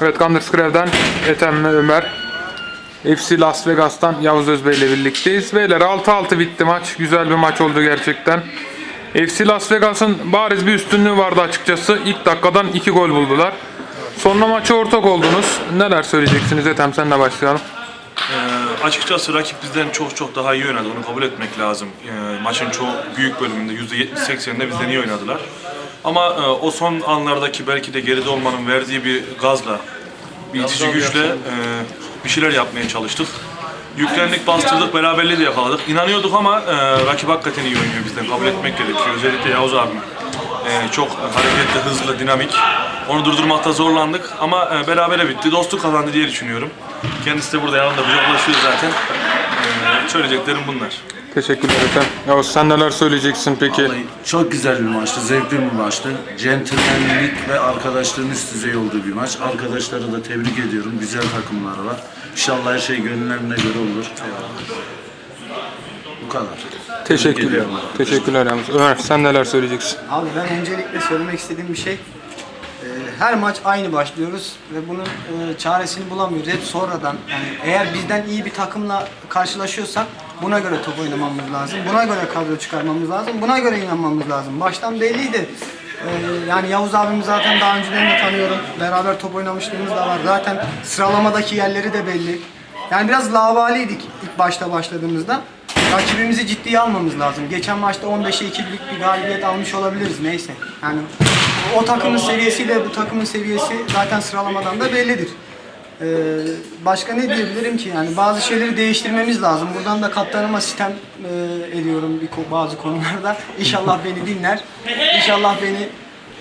Evet Ganderskrev'den Ethem ve Ömer. FC Las Vegas'tan Yavuz Özbey ile birlikteyiz. Beyler 6-6 bitti maç. Güzel bir maç oldu gerçekten. FC Las Vegas'ın bariz bir üstünlüğü vardı açıkçası. İlk dakikadan 2 gol buldular. Sonra maça ortak oldunuz. Neler söyleyeceksiniz Ethem senle başlayalım. Ee, açıkçası rakip bizden çok çok daha iyi oynadı. Onu kabul etmek lazım. Ee, maçın çoğu büyük bölümünde %70-80'inde bizden iyi oynadılar. Ama e, o son anlardaki belki de geride olmanın verdiği bir gazla, bir itici güçle e, bir şeyler yapmaya çalıştık. Yüklendik, bastırdık, beraberliği de yakaladık. İnanıyorduk ama e, rakip hakikaten iyi oynuyor bizden. Kabul etmek gerekiyor. Özellikle Yavuz abim. E, çok hareketli, hızlı, dinamik. Onu durdurmakta zorlandık ama e, berabere bitti. Dostluk kazandı diye düşünüyorum. Kendisi de burada yanımda kucaklaşıyor zaten. E, söyleyeceklerim bunlar. Teşekkürler Ethem. Yavuz sen neler söyleyeceksin peki? Vallahi çok güzel bir maçtı, zevkli bir maçtı. Centilmenlik ve arkadaşlığın üst düzey olduğu bir maç. Arkadaşları da tebrik ediyorum. Güzel takımları var. İnşallah her şey gönüllerine göre olur. Bu kadar. Teşekkürler. Teşekkürler Yavuz. Ömer sen neler söyleyeceksin? Abi ben öncelikle söylemek istediğim bir şey. E, Her maç aynı başlıyoruz ve bunun e, çaresini bulamıyoruz. Hep sonradan. Yani eğer bizden iyi bir takımla karşılaşıyorsak buna göre top oynamamız lazım. Buna göre kadro çıkarmamız lazım. Buna göre inanmamız lazım. Baştan belliydi. E, Yani Yavuz abimi zaten daha önceden de tanıyorum. Beraber top oynamışlığımız da var. Zaten sıralamadaki yerleri de belli. Yani biraz lavaliydik ilk başta başladığımızda. Rakibimizi ciddiye almamız lazım. Geçen maçta 15'e 2'lik bir galibiyet almış olabiliriz neyse. Yani o takımın seviyesiyle bu takımın seviyesi zaten sıralamadan da bellidir. Ee, başka ne diyebilirim ki yani bazı şeyleri değiştirmemiz lazım. Buradan da kaptanıma sitem e, ediyorum bir ko- bazı konularda. İnşallah beni dinler. İnşallah beni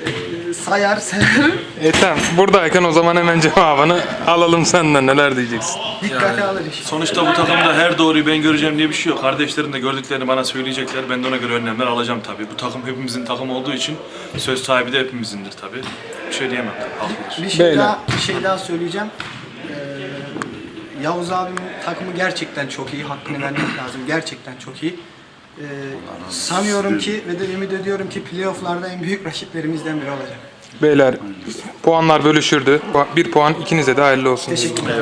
e, sayar, sever. Ethem buradayken o zaman hemen cevabını alalım senden neler diyeceksin? Dikkate alır inşallah. Sonuçta bu takımda her doğruyu ben göreceğim diye bir şey yok. Kardeşlerim de gördüklerini bana söyleyecekler. Ben de ona göre önlemler alacağım tabii. Bu takım hepimizin takımı olduğu için söz sahibi de hepimizindir tabii. Bir şey diyemem tabii. Haklıdır. Bir şey Beyler. daha bir şey daha söyleyeceğim. Ee, Yavuz abimin takımı gerçekten çok iyi. Hakkını vermek lazım. Gerçekten çok iyi. Ee, sanıyorum ki ve de ümit ediyorum ki playofflarda en büyük rakiplerimizden biri olacak. Beyler puanlar bölüşürdü. Bir puan ikinize de hayırlı olsun. Teşekkürler.